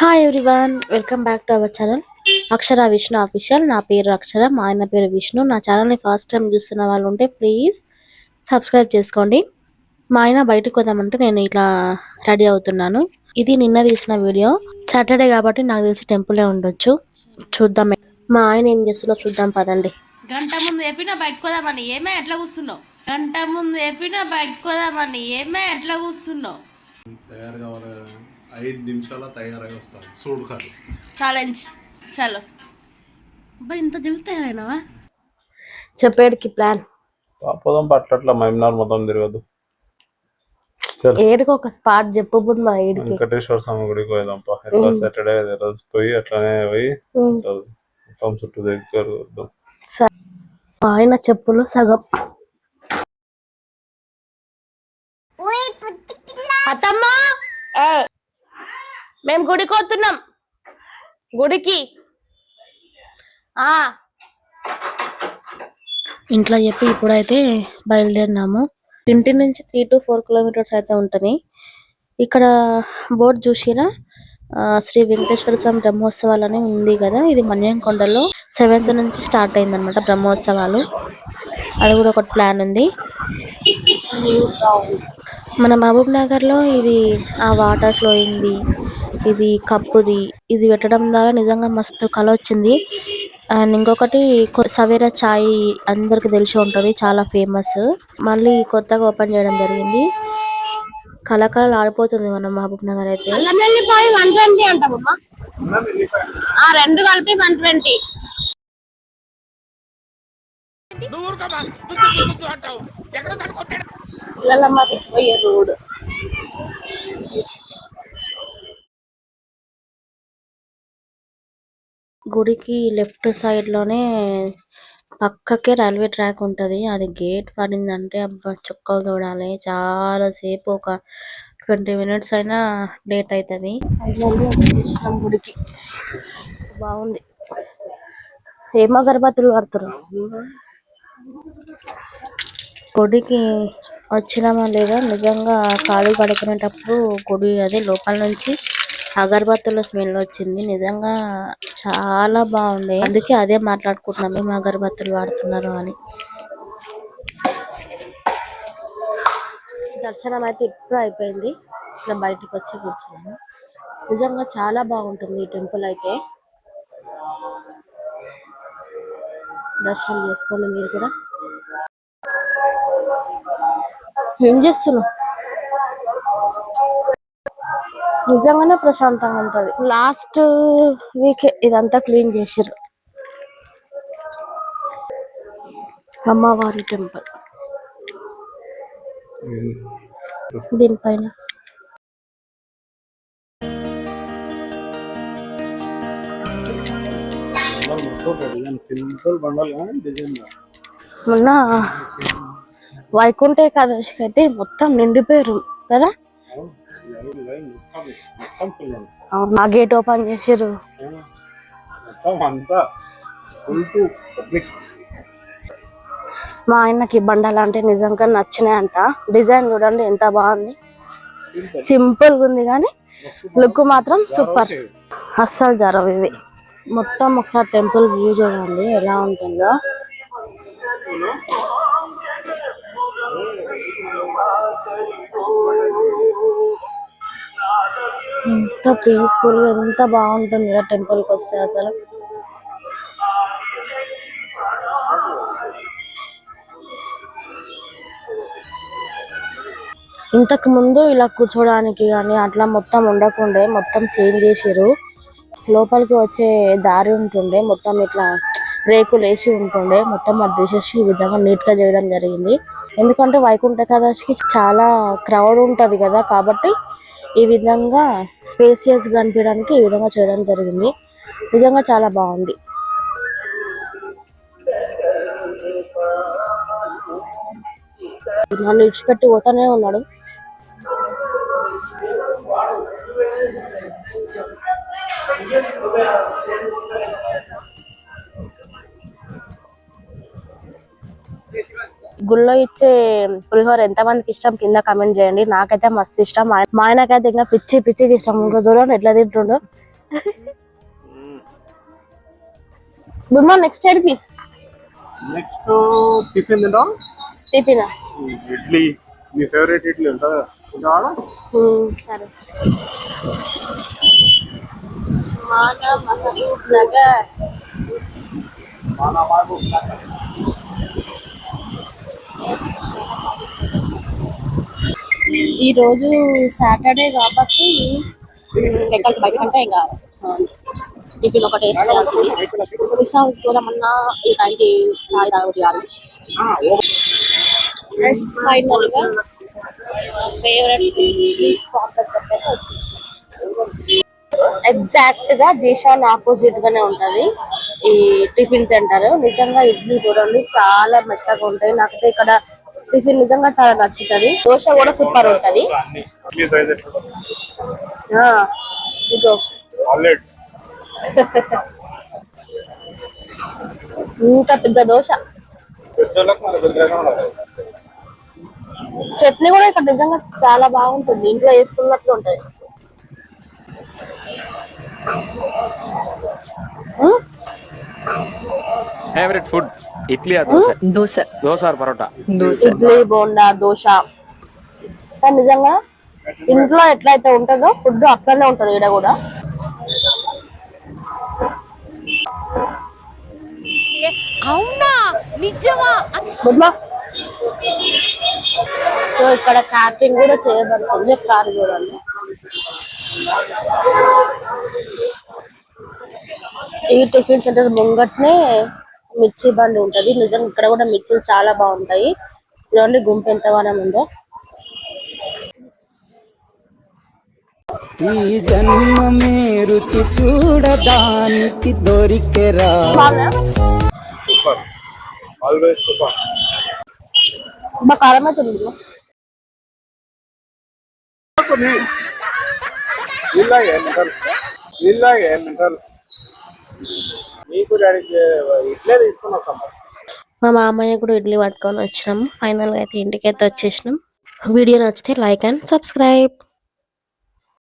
Hi everyone welcome back to our channel Akshara Vishnu official నా పేరు అక్షర మా ఆయన పేరు విష్ణు నా ఛానల్ని ఫస్ట్ టైం చూస్తున్న వాళ్ళు ఉంటే ప్లీజ్ సబ్స్క్రైబ్ చేసుకోండి. మా ఆయన బయటకు వద్దామంటే నేను ఇట్లా రెడీ అవుతున్నాను. ఇది నిన్న తీసిన వీడియో సాటర్డే కాబట్టి నాకు తెలిసి టెంపులే ఉండొచ్చు. చూద్దాం. మా ఆయన ఏం చేస్తుందో చూద్దాం పదండి. గంట ముందు చెప్పినా బయటకోదామని ఏమే ఎట్లా కూర్చున్నావు? గంట ముందు చెప్పినా బయటకోదామని ఏమే ఎట్లా కూర్చున్నావు? తయారు కావాలి కదా. ఐదు నిమిషాల తయారై వస్తాను చూడు కాదు ఛాలెంజ్. చలో. అబ్బా ఇంత జల్ది తయారైనావా? చెప్పేడికి ప్లాన్. పోదాం పట్టట్ల మైమ్నార్ మొత్తం తిరగదు. చల్. ఏడికి ఒక స్పాట్ చెప్పబుడు మా ఏడికి. వెంకటేశ్వర స్వామి గుడికి పోదాం పా ఎట్లా సాటర్డే రోజు పోయి అట్లానే పోయి మొత్తం చుట్టూ దగ్గర ఆయన చెప్పులు సగం. అత్తమ్మా! మేము గుడికి వస్తున్నాం గుడికి. ఆ. ఇంట్లో చెప్పి ఇప్పుడైతే బయలుదేరినాము. ఇంటి నుంచి త్రీ టు ఫోర్ కిలోమీటర్స్ అయితే ఉంటుంది. ఇక్కడ బోర్డు చూసినా శ్రీ వెంకటేశ్వర స్వామి బ్రహ్మోత్సవాలు అని ఉంది కదా? ఇది మన్యంకొండలో సెవెంత్ నుంచి స్టార్ట్ అయింది అనమాట బ్రహ్మోత్సవాలు. అది కూడా ఒక ప్లాన్ ఉంది. మన మహబూబ్ నగర్లో ఇది ఆ వాటర్ ఫ్లోయింగ్ ఇది కప్పుది. ఇది పెట్టడం ద్వారా నిజంగా మస్తు కళ వచ్చింది. అండ్ ఇంకొకటి సవేరా చాయ్ అందరికి తెలిసి ఉంటది. చాలా ఫేమస్. మళ్ళీ కొత్తగా ఓపెన్ చేయడం జరిగింది. కళకళలు ఆడిపోతుంది మన మహబూబ్ నగర్ అయితే. రెండు కలిపి వన్ ట్వంటీ. పోయే రోడ్ గుడికి లెఫ్ట్ సైడ్లోనే పక్కకే రైల్వే ట్రాక్ ఉంటది. అది గేట్ పడిందంటే అబ్బా చుక్కలు చూడాలి చాలా సేపు ఒక ట్వంటీ మినిట్స్ అయినా లేట్ అవుతుంది గుడికి. బాగుంది. ఏం అగరబత్తులు కడుతున్నారు గుడికి వచ్చినామా లేదా? నిజంగా కాలు కడుకునేటప్పుడు గుడి అదే లోపల నుంచి అగరబత్తుల స్మెల్ వచ్చింది. నిజంగా చాలా బాగుంది అందుకే అదే మాట్లాడుకుంటున్నాం. మేము అగరబత్తులు వాడుతున్నారు అని. దర్శనం అయితే ఇప్పుడు అయిపోయింది. ఇట్లా బయటకు వచ్చి కూర్చున్నాము. నిజంగా చాలా బాగుంటుంది ఈ టెంపుల్ అయితే. దర్శనం చేసుకోండి మీరు కూడా. ఏం చేస్తున్నావు నిజంగానే ప్రశాంతంగా ఉంటది. లాస్ట్ వీక్ ఇదంతా క్లీన్ చేసారు అమ్మవారి టెంపుల్ దీనిపైన. మొన్న వైకుంఠ ఏకాదశికి అయితే మొత్తం నిండిపోయారు కదా? అవును, మా గేట్ ఓపెన్ పబ్లిక్ మా ఆయనకి బండలు అంటే నిజంగా నచ్చినాయంట. డిజైన్ చూడండి ఎంత బాగుంది. సింపుల్ ఉంది కానీ లుక్ మాత్రం సూపర్. అస్సలు జరవు ఇవి. మొత్తం ఒకసారి టెంపుల్ వ్యూ చూడండి ఎలా ఉంటుందో. ఎంత పీస్ఫుల్గా ఎంత బాగుంటుంది కదా టెంపుల్కి వస్తే అసలు. ఇంతకు ముందు ఇలా కూర్చోడానికి కానీ అట్లా మొత్తం ఉండకుండే మొత్తం చేంజ్ చేసిర్రు. లోపలికి వచ్చే దారి ఉంటుండే మొత్తం ఇట్లా రేకులు వేసి ఉంటుండే మొత్తం అది తీసేసి ఈ విధంగా నీట్గా చేయడం జరిగింది. ఎందుకంటే వైకుంఠ ఏకాదశికి చాలా క్రౌడ్ ఉంటది కదా కాబట్టి ఈ విధంగా స్పేసియస్ కనిపించడానికి అనిపించడానికి ఈ విధంగా చేయడం జరిగింది. నిజంగా చాలా బాగుంది. నన్ను ఇడిచిపెట్టి పోతానే ఉన్నాడు. గుళ్ళో ఇచ్చే పులిహోర ఎంతమందికి ఇష్టం కింద కమెంట్ చేయండి. నాకైతే మస్తు ఇష్టం. మా ఆయనకైతే ఇంకా పిచ్చి పిచ్చికి ఇష్టం. ఇంకో దూరం ఎట్లా తింటుండో? బుమ్మ next next tiffin tiffin idli మీ ఫేవరెట్ ఇడ్లీ సరే. మహబూబ్ నగర్ మహబూబ్ నగర్ రోజు సాటర్డే కాబట్టి ఎక్కడికి బయట అంటే ఇంకా టిఫిన్ ఒకటి చేయాల్సింది. మిస్ హౌస్ పోదామన్నా ఈ టైంకి చాయ్ తాగదు కాదు. ఫైనల్ ఫేవరెట్ స్పాట్ దగ్గర ఎగ్జాక్ట్గా జీషాన్ ఆపోజిట్ గానే ఉంటది. ఈ టిఫిన్ సెంటర్. నిజంగా ఇడ్లీ చూడండి చాలా మెత్తగా ఉంటాయి. నాకైతే ఇక్కడ టిఫిన్ నిజంగా చాలా నచ్చుతది. దోశ కూడా సూపర్ ఉంటది. ఇంత పెద్ద దోశ. చట్నీ కూడా ఇక్కడ నిజంగా చాలా బాగుంటుంది. ఇంట్లో వేసుకున్నట్లు ఉంటది. Favourite food idli dosa? Dosa. Dosa or parotta? Dosa. Idli bonda dosa. కానీ నిజంగా ఇంట్లో ఎట్లయితే ఉంటుందో ఫుడ్ అట్లనే ఉంటది ఈడ కూడా. అవునా? నిజమా? సో ఇక్కడ క్యాటరింగ్ కూడా చేయబడుతుంది ఒకసారి చూడండి ఈ టిఫిన్ సెంటర్ ముంగట్నే మిర్చి బండి ఉంటది. నిజంగా ఇక్కడ కూడా మిర్చిలు చాలా బాగుంటాయి. చూడండి గుంపు ఎంతగానం ఉందో. ఈ జన్మమే రుచి చూడడానికి దొరికెరా. బాగా సూపర్. Always super. మా కారం అవుతుంది ఇదిగో. వీళ్ళగా మీకు డాడీకి ఇట్లే తీసుకుని వస్తాం మా మామయ్య కూడా ఇడ్లీ పట్టుకొని వచ్చినాము. ఫైనల్గా అయితే ఇంటికి అయితే వచ్చేసినాం. వీడియో నచ్చితే లైక్ అండ్ సబ్స్క్రైబ్